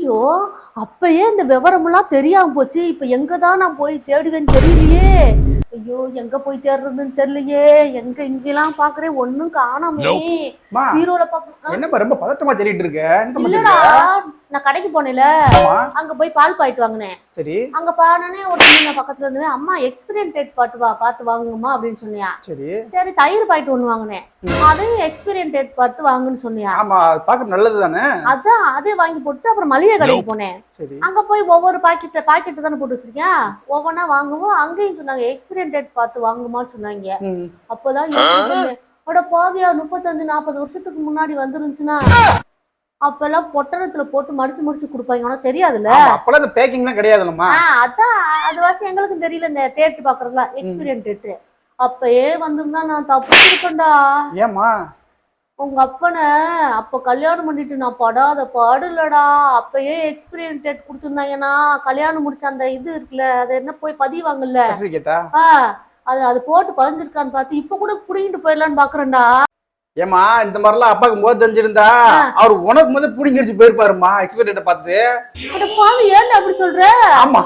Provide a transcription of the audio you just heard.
அச்சோ அப்பயே இந்த விவரமெல்லாம் தெரியாம போச்சு. இப்ப எங்க தான் நான் போய் தேடுவேன்னு தெரியலையே. ஐயோ எங்க போய் தேடுறதுன்னு தெரியலையே. எங்க இங்கெல்லாம் பாக்குறேன் ஒண்ணும் காணாமே மா பீரோல பாக்க என்னப்பா ரொம்ப பதட்டமா தேடிட்டு இருக்க? நான் கடைக்கு போனேன்ல ஆமா. அங்க போய் பால் பாயிட்டு வாங்கினேன். சரி. அங்க பானே ஒரு சின்ன பக்கத்துல இருந்து அம்மா எக்ஸ்பீரியன் டேட் பாட்டு வா பார்த்து வாங்குங்கம்மா அப்படின்னு சொன்னியா. சரி. சரி தயிர் பாயிட்டு ஒண்ணு வாங்கினேன். அதையும் எக்ஸ்பீரியன் டேட் பார்த்து வாங்குன்னு சொன்னியா. ஆமா பாக்க நல்லது தானே அதான் அதே வாங்கி போட்டு அப்புறம் மளிகை கடைக்கு போனேன். சரி. அங்க போய் ஒவ்வொரு பாக்கெட் பாக்கெட் தானே போட்டு வச்சிருக்கேன் ஒவ்வொன்றா வாங்குவோம். அங்கேயும் சொன்னாங்க எக்ஸ்பீரியன் டேட் பார்த்து வாங்குமான்னு சொன்னாங்க. அப்போதான் அட பாவியா முப்பத்தஞ்சு நாற்பது வருஷத்துக்கு முன்னாடி வந்துருந்துச்சுன்னா. அப்பெல்லாம் பொட்டணத்துல போட்டு மடிச்சு முடிச்சு கொடுப்பாங்க. உனக்கு தெரியாதுல்ல? அப்பெல்லாம் இந்த பேக்கிங்லாம் கிடையாதுல்லம்மா. அதான் அது வாசி எங்களுக்கும் தெரியல இந்த டேட் பாக்குறதுலாம் எக்ஸ்பீரியன் டேட். அப்பயே வந்திருந்தா நான் தப்பிச்சிருக்கேன்டா ஏமா உங்க அப்பனை அப்ப கல்யாணம் பண்ணிட்டு நான் படாத பாடுலடா அப்பயே எக்ஸ்பீரியன் டேட் கொடுத்துருந்தாங்கன்னா கல்யாணம் முடிச்ச அந்த இது இருக்குல்ல அது என்ன போய் பதிவாங்கல்ல? அது அது போட்டு பதிஞ்சிருக்கான்னு பார்த்து இப்ப கூட புடிங்கிட்டு போயிடலான்னு பாக்குறேன்டா. ஏமா இந்த மாதிரிலாம் அப்பாக்கு போது தெரிஞ்சிருந்தா. அவர் உனக்கு முதல் புடிங்கடிச்சு போயிருப்பாருமா எக்ஸ்பெக்டேட்ட பார்த்து. பாவி ஏன்டா அப்படி சொல்ற? ஆமா.